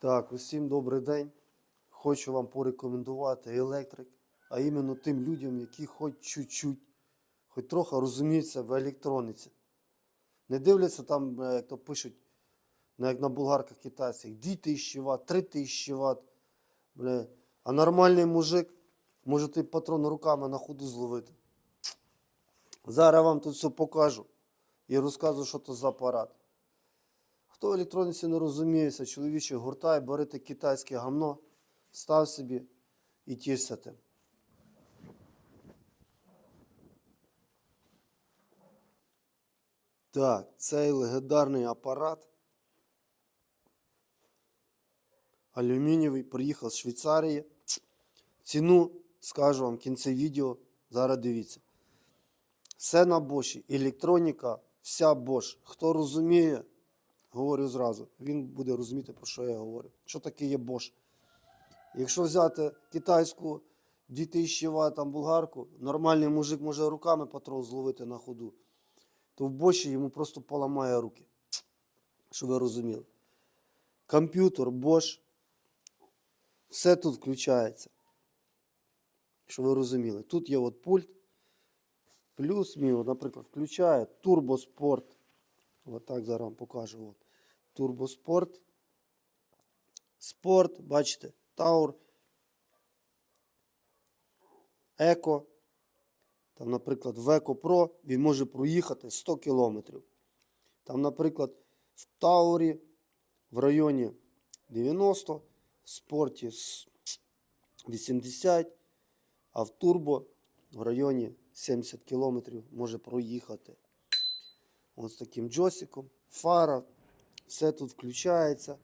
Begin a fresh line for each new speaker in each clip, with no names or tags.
Так, усім добрий день. Хочу вам порекомендувати електрик, а іменно тим людям, які хоч чуть-чуть, хоч трохи розуміються в електроніці. Не дивляться там, е, як то пишуть, ну, як на болгарках китайських, 2000 Вт, 3000 Вт. Бля. А нормальний мужик може той патрон руками на ходу зловити. Зараз вам тут все покажу і розкажу, що це за апарат. Хто в електроніці не розуміється, чоловіче гуртай, берете китайське гамно, став собі і тішся тим. Так, цей легендарний апарат. Алюмінієвий, приїхав з Швейцарії. Ціну скажу вам в кінці відео. Зараз дивіться. Все на Боші. Електроніка, вся Бош. Хто розуміє, говорю зразу, він буде розуміти, про що я говорю. Що таке є Bosch. Якщо взяти китайську 2000 Вт там булгарку, нормальний мужик може руками патрон зловити на ходу, то в Боші йому просто поламає руки. Щоб ви розуміли. Комп'ютер, Bosch, все тут включається. Щоб ви розуміли. Тут є от пульт. Плюс мій, наприклад, включає турбоспорт. От так зараз вам покажу. От. Турбоспорт. Спорт, бачите, Таур. Еко. Там, наприклад, в Еко Про він може проїхати 100 кілометрів. Там, наприклад, в Таурі в районі 90, в спорті 80, а в Турбо в районі 70 кілометрів може проїхати. Ось таким джосиком, фара, все тут включається.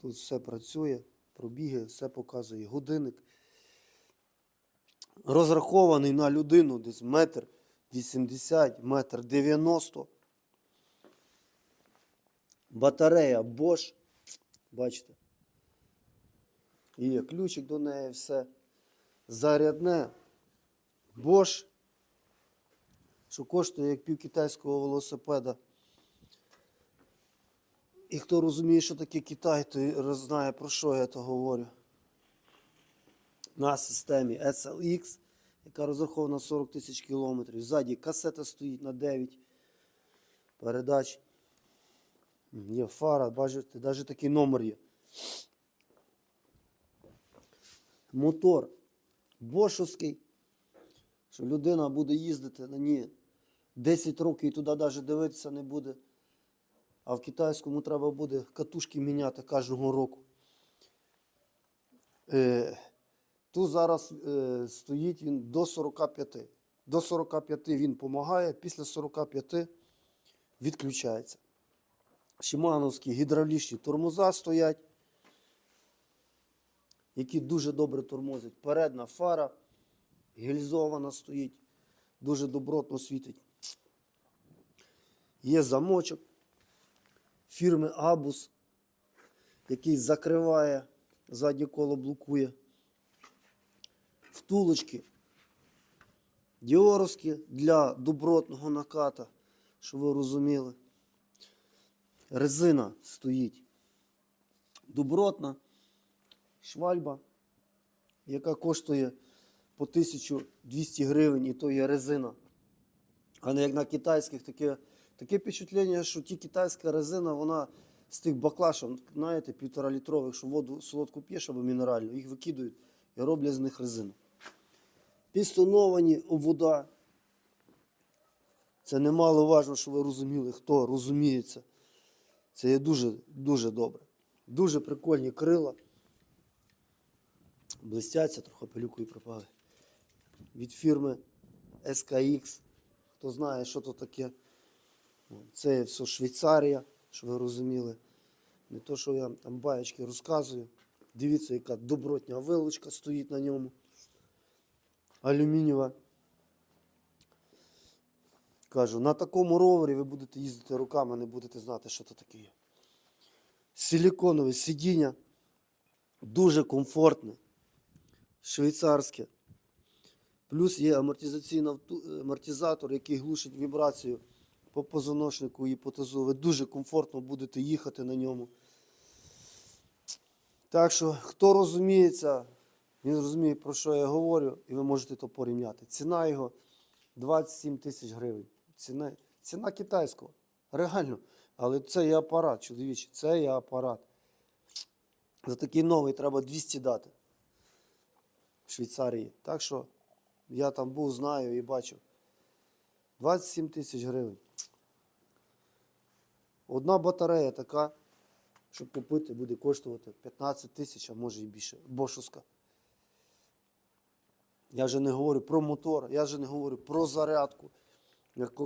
Тут все працює, пробіги, все показує. Годинник. Розрахований на людину десь метр 80, метр 90. Батарея Bosch. Бачите? Є ключик до неї, все. Зарядне Bosch що коштує як пів китайського велосипеда. І хто розуміє, що таке Китай, той знає, про що я то говорю. На системі SLX, яка розрахована 40 тисяч кілометрів. Ззаді касета стоїть на 9 передач. Є фара, бачите, навіть такий номер є. Мотор бошовський що людина буде їздити на ній 10 років і туди навіть дивитися не буде. А в китайському треба буде катушки міняти кожного року. Е, тут зараз е, стоїть він до 45. До 45 він допомагає, після 45 відключається. Шимановські гідравлічні тормоза стоять, які дуже добре тормозять. Передна фара гільзована стоїть, дуже добротно світить. Є замочок фірми Абус, який закриває, заднє коло блокує. Втулочки діоровські для добротного наката, щоб ви розуміли. Резина стоїть добротна, швальба, яка коштує по 1200 гривень, і то є резина. А не як на китайських таке, таке впечатлення, що ті китайська резина, вона з тих баклашів, знаєте, півтора літрових, що воду солодку п'єш або мінеральну, їх викидують і роблять з них резину. Пістоновані вода. Це немало важливо, щоб ви розуміли, хто розуміється. Це є дуже, дуже добре. Дуже прикольні крила. Блистяться, трохи пилюкою пропали. Від фірми SKX. Хто знає, що то таке. Це все Швейцарія, щоб ви розуміли. Не то, що я там баєчки розказую. Дивіться, яка добротня вилочка стоїть на ньому. Алюмінієва. Кажу, на такому ровері ви будете їздити руками, не будете знати, що це таке є. Силіконове сидіння. Дуже комфортне. Швейцарське. Плюс є амортизаційний амортизатор, який глушить вібрацію по позвоночнику і по тазу. Ви дуже комфортно будете їхати на ньому. Так що, хто розуміється, він розуміє, про що я говорю, і ви можете то порівняти. Ціна його 27 тисяч гривень. Ціна, ціна китайського. Реально. Але це є апарат, чоловіче, це є апарат. За такий новий треба 200 дати в Швейцарії. Так що я там був, знаю і бачив. 27 тисяч гривень. Одна батарея така, щоб купити, буде коштувати 15 тисяч, а може і більше. Бошуска. Я вже не говорю про мотор, я вже не говорю про зарядку,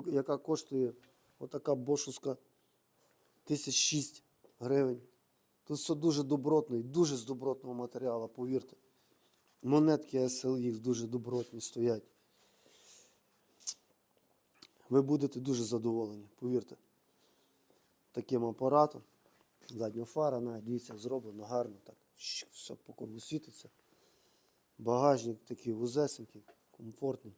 яка коштує отака бошуска 1006 гривень. Тут все дуже добротно і дуже з добротного матеріалу, повірте. Монетки SLX дуже добротні стоять. Ви будете дуже задоволені, повірте. Таким апаратом. Задня фара, навіть дивіться, зроблено гарно так. Все по кругу світиться. Багажник такий вузесенький, комфортний.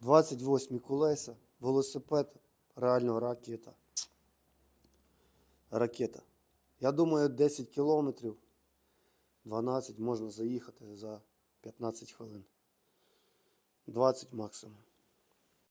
28 колеса, велосипед, реально ракета. Ракета. Я думаю, 10 кілометрів, 12 можна заїхати за 15 хвилин. 20 максимум.